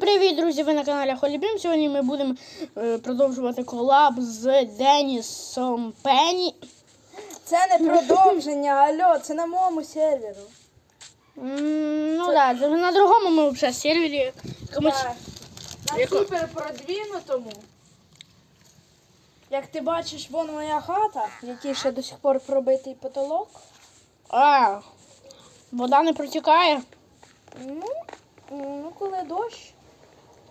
привіт, друзі! Ви на каналі Холібім. Сьогодні ми будемо е, продовжувати колаб з Денісом Пенні. Це не продовження, алло, це на моєму серверу. М, Ну так, да, на другому ми вже сервері. Комусь... Так. На Яко- супер продвинутому. Як ти бачиш, вон моя хата, в якій ще до сих пор пробитий потолок. А, вода не протікає. Ну, ну коли дощ,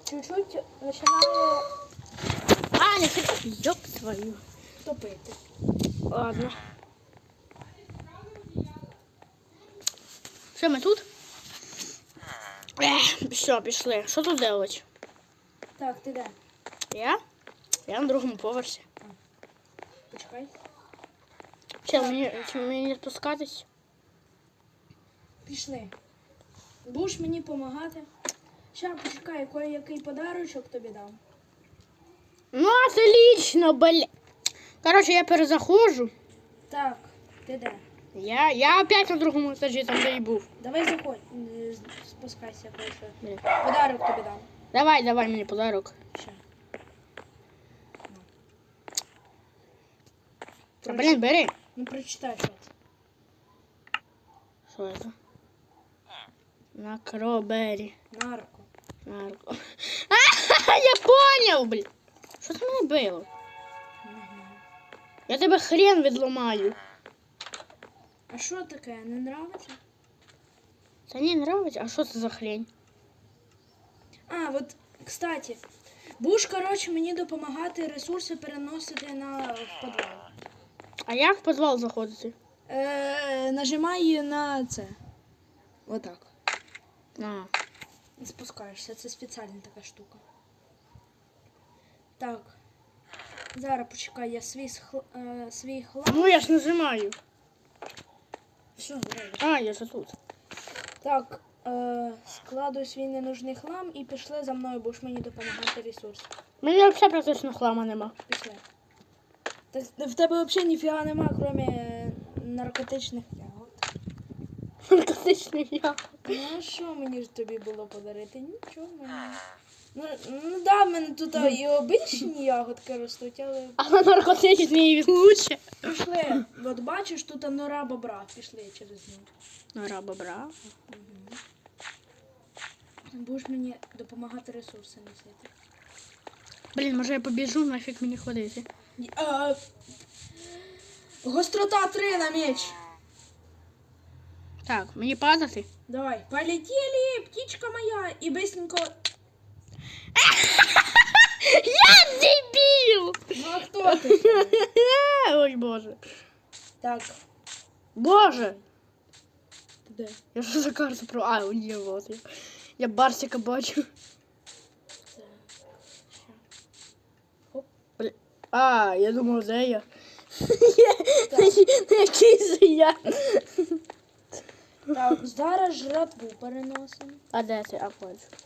чуть-чуть починає А, не хіба. Йоп твою. топити. Ладно. Що ми тут? Ех, все, пішли. Що тут делать? Так, ти де? Я? Я на другому поверсі. Почекай. Чи мені, чи мені не спускатись? Пішли. Будеш мені допомагати. Ща почекай, кой який подарочок тобі дам. Ну, отлично, бля. Короче, я перезаходжу. Так, ти де? Я, я опять на другому етажі, там де і був. Давай заходь, е, спускайся кое-що. Блін. Подарок тобі дам. Давай, давай мені подарок. Ще. Та, блін, бери. Ну прочитай що це. Що це? На кробері. Нарко. А, я понял, блін. Що це мене било? Я тебе хрен відламаю. А що таке? Не нравиться? Та ні, нравиться. А що це за хрень? А, от, кстати, будеш, коротше, мені допомагати ресурси переносити на в підвал. А як в підвал заходити? Е, нажимай на це. Отак. А. І спускаєшся. Це спеціальна така штука. Так. Зараз почекай, я свій, схл... е, свій хлам. Ну я ж нажимаю. Зробиш? А, я ж тут. Так, е, складуй свій ненужний хлам і пішли за мною, будеш мені допомагати ресурс. Мені взагалі практично хлама нема. Пішли. Так, в тебе взагалі ніфіга нема, крім наркотичних. Наркотичний я. Ну а що мені ж тобі було подарити? Нічого мені. Ну, ну да, в мене тут і обичні ягодки ростуть, але А на наркотичний лучше. пішли. От бачиш, тут нора бобра. Пішли через нього. Нора бобра. Будеш мені допомагати ресурси носити. Блін, може я побіжу, нафіг мені ходити. А, гострота 3 на меч. Так, мені падати. Давай, полетели, птичка моя, и быстренько... Я дебіл! Ну а кто ты? Ой, боже. Так, Боже! де? Я що за карту про. А, у нее вот я. Я Барсика бачу. А, я думав, де я. Який же я. Зараз жратву переносимо. А де ти? А.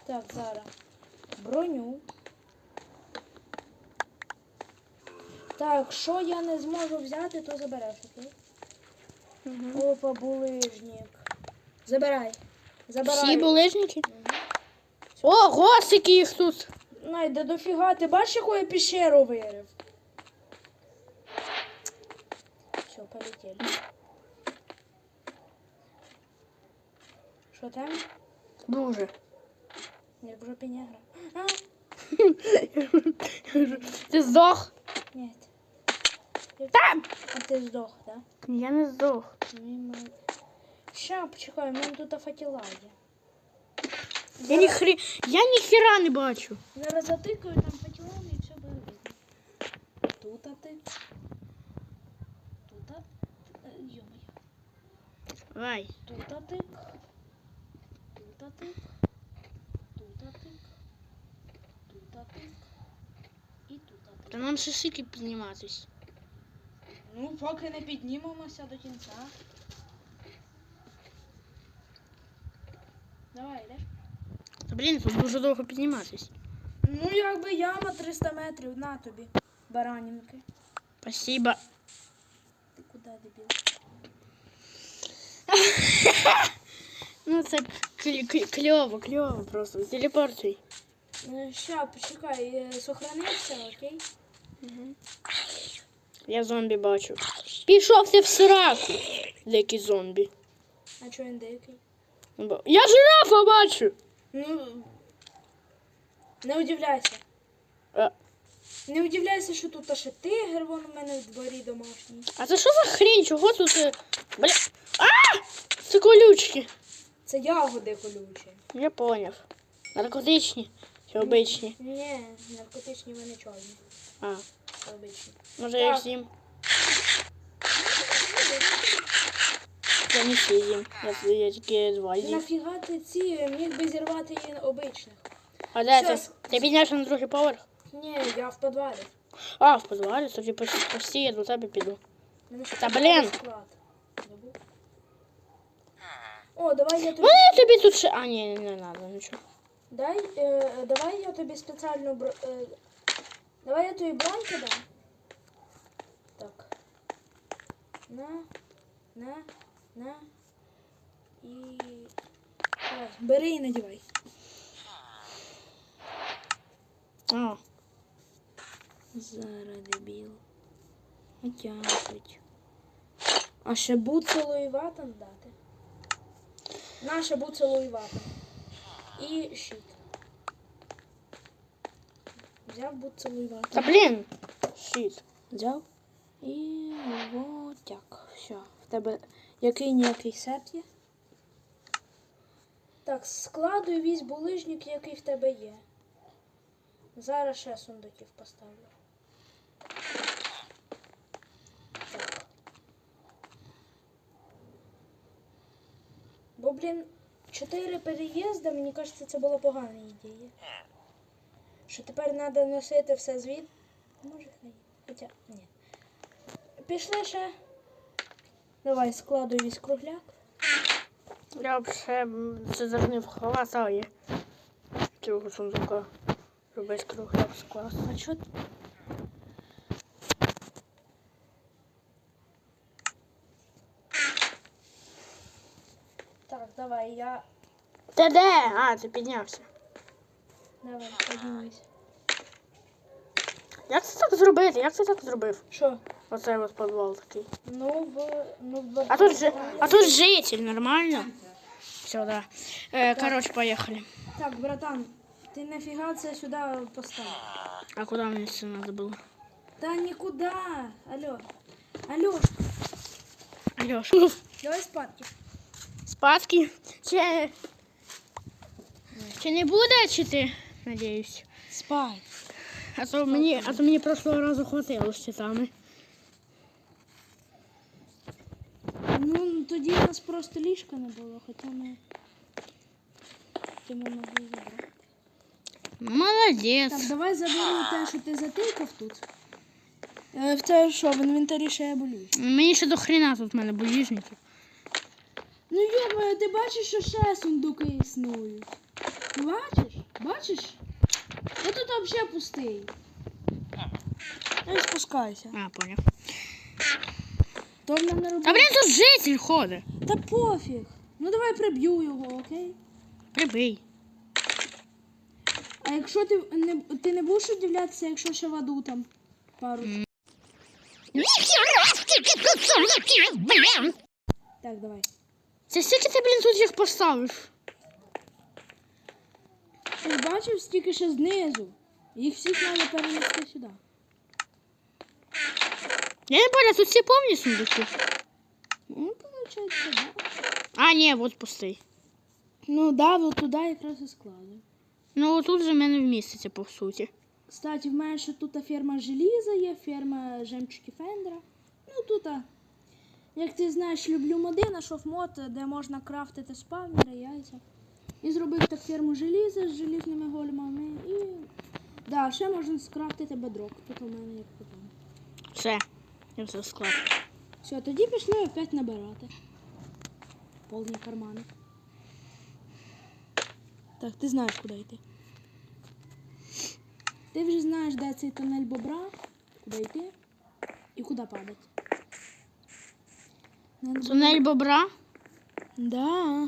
Так, зараз. Броню. Так, що я не зможу взяти, то забереш, окей? Опа, булижник. Забирай. Забирай. Всі булижники? О, госики їх тут. Найде дофіга, ти бачиш, яку я пещеру вирив? Все, полетели. Що там? Дуже. Я в жопі негра. А, Ти здох? нет. Там! А ти здох, да? Я не здох. Ну і молодець. Ща, почекай, у мене тут факела є. Я ні хрі... Я ні хіра не бачу. Зараз затикаю там факелами і все буде видно. Тут а ти. Тут а... е, Йо-моє. Давай. Тут а тик. Тут а тик. Тут а. Тут а. І тут а Та нам шишики підніматись. Ну, поки не піднімемося до кінця. Давай, йдеш? Та блін, тут дуже довго підніматись. Ну, якби яма 300 метрів, на тобі. Баранінки. Спасибо. Ти куди, дебіл? Ну це кльово, кльово просто. Телепортуй. Е, Ща, почекай, е, сохранився, окей? Я зомбі бачу. Пішов ти в сраку, дикий зомбі. А чого він деякий? Я жирафа бачу. Ну, не удивляйся. Е, Не удивляйся, що тут аж тигр, вон у мене в дворі домашній. А це що за хрінь? Чого тут? е, Бля. А! Це колючки. Це ягоди колючі. Я поняв. Наркотичні чи обичні? Ні, наркотичні вони чорні. А, Це обичні. може я їх Так. з'їм. Я не всі з'їм. Я, я тільки два з'їм. Нафіга ти ці міг би зірвати її обичних? А де ти? Щас. Ти піднявся на другий поверх? Ні, я в підвалі. А, в підвалі, тоді почти почти я до тебе піду. Мене ще Та підвал блін. склад. Забув. О, давай я тобі. Вони тобі тут ще. А, ні, не треба нічого. Дай, е, давай я тобі спеціальну бро... е, давай я тобі броньки дам. Так. На, на, на. І. Давай, бери і надівай. А, Зараз дебіл. Отягуть. А ще буцелу і ватан дати. Наше буцелу і щит. Взяв буцелу і ватан. та блін. Щит. Взяв. І вот так. Все. В тебе який ніякий сет є? Так, складуй весь булижник, який в тебе є. Зараз ще сундуків поставлю. Так. Блін, чотири переїзди, мені кажеться, це була погана ідея. Що тепер треба носити все звід. Може. Хоча ні. Пішли ще. Давай складуй весь кругляк. Я взагалі це завжди хватає цього сундука. Щоб весь кругляк скласти. А чо? ти- Так, давай, я. Ти де? А, ти піднявся. Давай, поднимайся. Як це так зробити? Як це так зробив? Що? Оцей от підвал такий. Ну, в. Ну, в. А тут, же, а тут житель, нормально? Все, да. Е, короче, поехали. Так, братан, ти нафіга це сюди поставив? А куда мне все надо было? Та нікуди. Алло. Алло, Алеш. давай спадки. Спадки? Чи... Чи не буде, чи ти? Надіюсь. Спай. А то мені, а то мені прошлого разу хватило з цвітами. Ну, тоді у нас просто ліжка не було, хоча ми. Ти могли забрати. Так, давай заберу те, що ти затикав тут. Е, В те, що в інвентарі ще є болюсь. Мені ще до хрена тут в мене буліжники. Ну йома, ти бачиш, що ще сундуки існують. Ну, Бачиш? Бачиш? Ну тут взагалі пустий. Ай, спускайся. А, поняв. То в мене Та блін, тут житель ходить. Та пофіг. Ну давай приб'ю його, окей? Прибий. А якщо ти не, ти не будеш удивлятися, якщо ще в аду там пару. Так, давай. Це скільки ти, блін, тут їх поставив? Ти бачив стільки ще знизу. Їх всіх треба перенести сюди. Я не понял, тут всі повні сундуки. Ну, виходить, да. А, ні, от пустий. Ну да, от туди якраз і складу. Ну, тут же в мене вміститься, по суті. Кстати, в мене ще тут ферма желіза є, ферма жемчуги Фендера. Ну тут, а, як ти знаєш, люблю моди, знайшов мод, де можна крафтити спавнери, яйця. І зробив так ферму желіза з желізними големами. І. Да, ще можна скрафтити бедрок. Тут у мене як потім. Все. Я все склад. Все, тоді пішли опять набирати. Повні кармани. Так, ти знаєш, куди йти. Ти вже знаєш, де цей тунель бобра, куди йти і куди падати. На, Тунель бобра. да,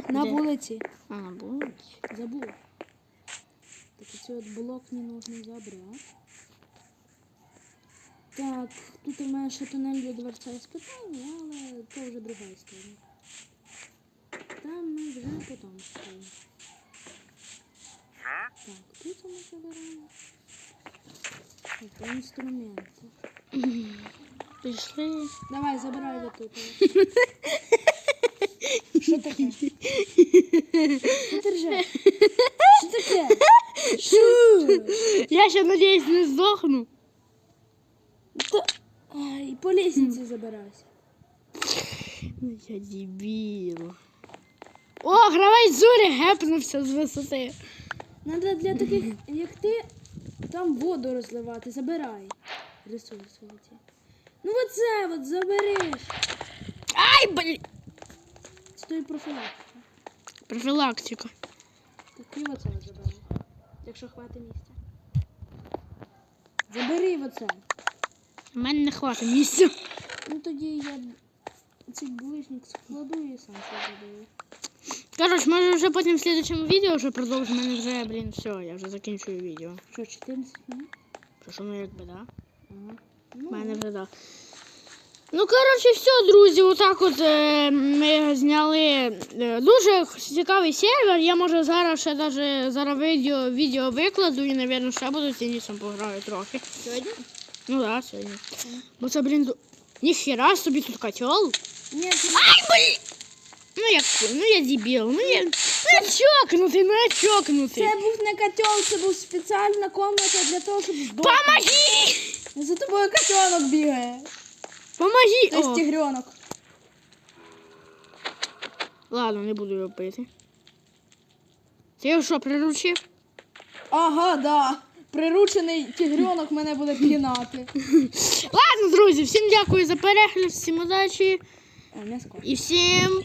на Де? вулиці. А, будь. Забула. Так, оці от блок не нужно забрати. Так, тут у мене ще тунель до дворця іспитання, але то вже друга історія. Там ми вже потім стоїмо. Так, тут ми забираємо. Так, інструменти. Пішли. Давай, забирай вот тут. Що таке? Ти? Що таке? Що? Я ще надіюсь не здохну. Ай, по лестниці забирайся. Ну, Я дебіл. О, гравець Зурі гепнувся з висоти. Надо для таких, як ти, там воду розливати. Забирай. Ресурси оці. Ну оце от забереш. Ай, блін. Це той профілактика. Профілактика. Так і оце от забери. Якщо хватить місця. Забери оце. У мене не хватить місця. Ну тоді я цей булишник складу і сам все заберу. Коротше, може вже потім в слідчому відео вже продовжимо. Мене вже, блін, все, я вже закінчую відео. Що, 14 минут? Що ну якби, да? Ага. У Ну, мене вже да. Ну, коротше, все, друзі, отак от е, ми зняли е, дуже цікавий сервер. Я може зараз ще даже зараз відео, відео викладу і, напевно, ще буду з тенісом пограю трохи. сьогодні? Ну так, да, сьогодні. Бо це, блін, ду- ніхіра собі тут котел. Ні, це Ай, блін! Ну як, ну я дебіл, ну я, ну я чокнутий, ну я чокнутий. Це був не котел, це був спеціальна комната для того, щоб здохнути. Помоги! Тобою котенок бігає. Помоги! Тобто О, тигренок. ладно, не буду його пити. Ти його що, приручив? Ага, да. Приручений тигренок мене буде пінати. Ладно, друзі, всім дякую за перегляд, всім удачі не скоро. і всім.